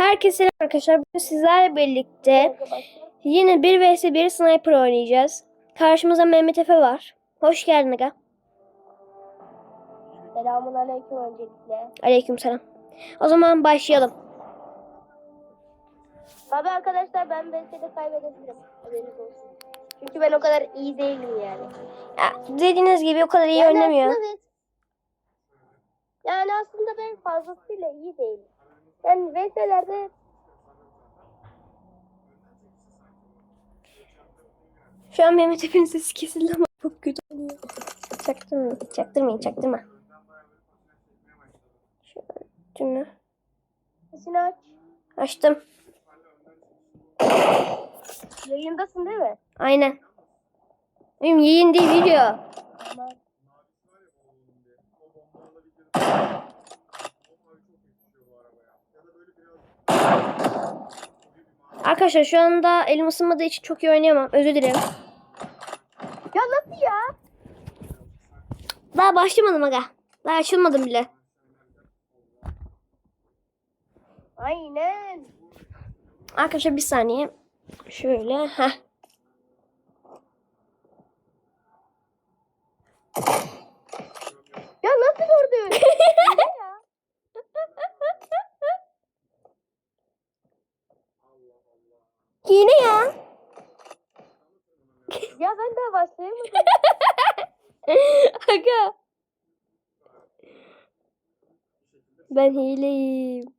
Herkese selam arkadaşlar. Bugün sizlerle birlikte yine 1 vs 1 sniper oynayacağız. Karşımızda Mehmet Efe var. Hoş geldin aga. Selamun aleyküm öncelikle. Aleykümselam. O zaman başlayalım. Tabi arkadaşlar ben BS'de kaybedebilirim. Haberiniz olsun. Çünkü ben o kadar iyi değilim yani. Ya, dediğiniz gibi o kadar iyi yani oynamıyor. Aslında ben, yani aslında ben fazlasıyla iyi değilim. Yani VS'lerde Şu an Mehmet Efe'nin sesi kesildi ama çok kötü oluyor. Çaktırma, çaktırmayın, çaktırma. Şöyle, sesini aç. açtım. Yayındasın değil mi? Aynen. Benim yayın değil video. Arkadaşlar şu anda elim ısınmadığı için çok iyi oynayamam. Özür dilerim. Ya nasıl ya? Daha başlamadım aga. Daha açılmadım bile. Aynen. Arkadaşlar bir saniye. Şöyle. Heh. Ya nasıl gördün? ya. Yine ya. Ya ben daha başlayamadım. Aga. Ben hileyim.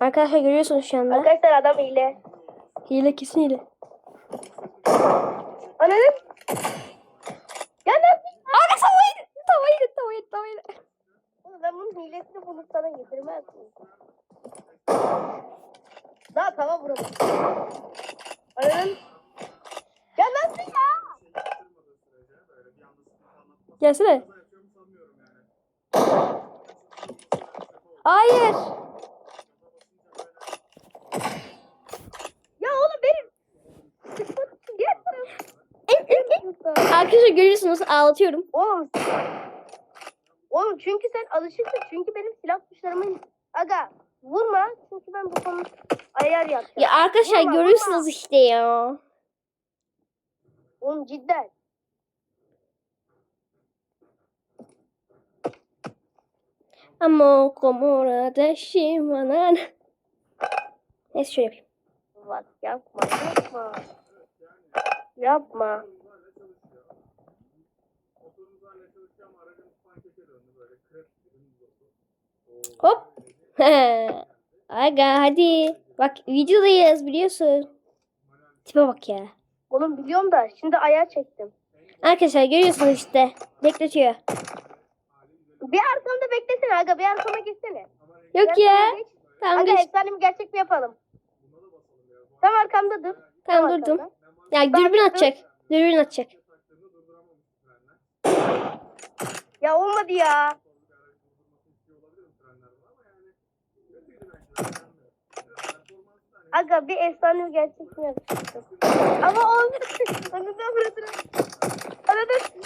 Arkadaşlar görüyorsunuz şu anda. Arkadaşlar adam ile. Hile kesin hile. Anladın? Ya nasıl? Aga tavayı tavayı tavayı tavayı. Bunun hilesini bulup sana getirmez miyim? Daha tava vuralım. Anladın? Ya nasıl ya? Gelsene. Hayır. Ya oğlum benim. Arkadaşlar görüyorsunuz ağlatıyorum. Oğlum. Oğlum çünkü sen alışıksın. Çünkü benim silah tuşlarımın... Aga vurma. Çünkü ben bu konu ayar yapacağım. Ya arkadaşlar Vurma, görüyorsunuz vurma. işte ya. Oğlum cidden. Ama como da şimanan. Neyse şöyle yapayım. Bak yapma yapma. Yapma. Hop. Aga hadi. Bak videodayız biliyorsun. Tipe bak ya. Oğlum biliyorum da şimdi ayar çektim. Arkadaşlar görüyorsunuz işte. Bekletiyor. Bir arkamda beklesene aga bir arkama geçsene. Yok Bir ya. geç. Tamam Aga geç. efsane mi gerçek mi yapalım? Tam arkamda dur. Tamam Tam durdum. arkamda. Ya dürbün atacak. Dürbün atacak. Ya olmadı ya. Aga bir efsane gerçek mi yapacaktım? Ama olmadı. Onu da bırakırım. Anladın?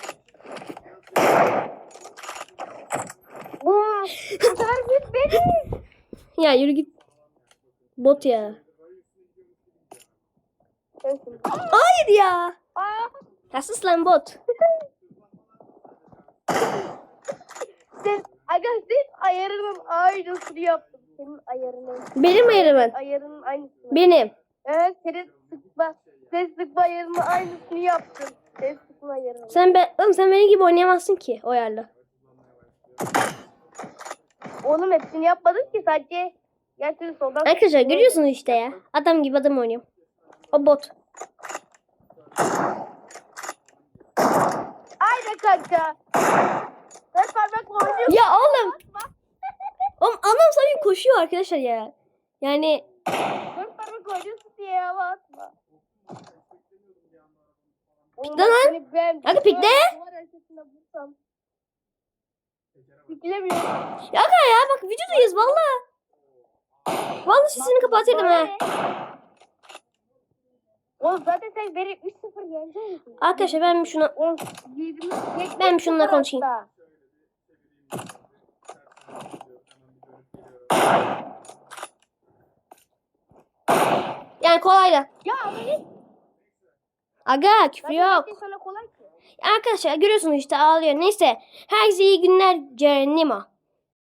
Bu bir benim. Ya yürü git. Bot ya. Hayır ya. Ya sus lan bot. sen, aga sen ayarının aynısını yaptın. Senin ayarının. Benim ayarımın. Ayarının aynısını. Benim. Evet senin sıkma. Sen sıkma ayarının aynısını yaptın. Sen sıkma ayarını. Sen ben, oğlum sen benim gibi oynayamazsın ki o ayarla. Oğlum hepsini yapmadın ki sadece gerçekten soldan. Arkadaşlar görüyorsunuz işte ya. Adam gibi adam oynuyorum. O bot. Aynen kanka. Sen parmakla oynuyorsun. Ya oğlum. Oğlum adam sanki koşuyor arkadaşlar ya. Yani Sen parmakla oynuyorsun diye hava atma. Pikle lan. arkasında vursam. Piklemiyorum. ya aga ya bak videodayız valla. Vallahi sesini kapatırdım ha. Oğlum zaten sen beni 3-0 yeneceksin. Arkadaşlar ben şuna Oğlum 20 Ben şununla konuşayım. hatta. Yani kolay da. Ya beni Aga küfür yok. sana kolay ki. Arkadaşlar görüyorsunuz işte ağlıyor. Neyse. Herkese iyi günler. Cerenimo.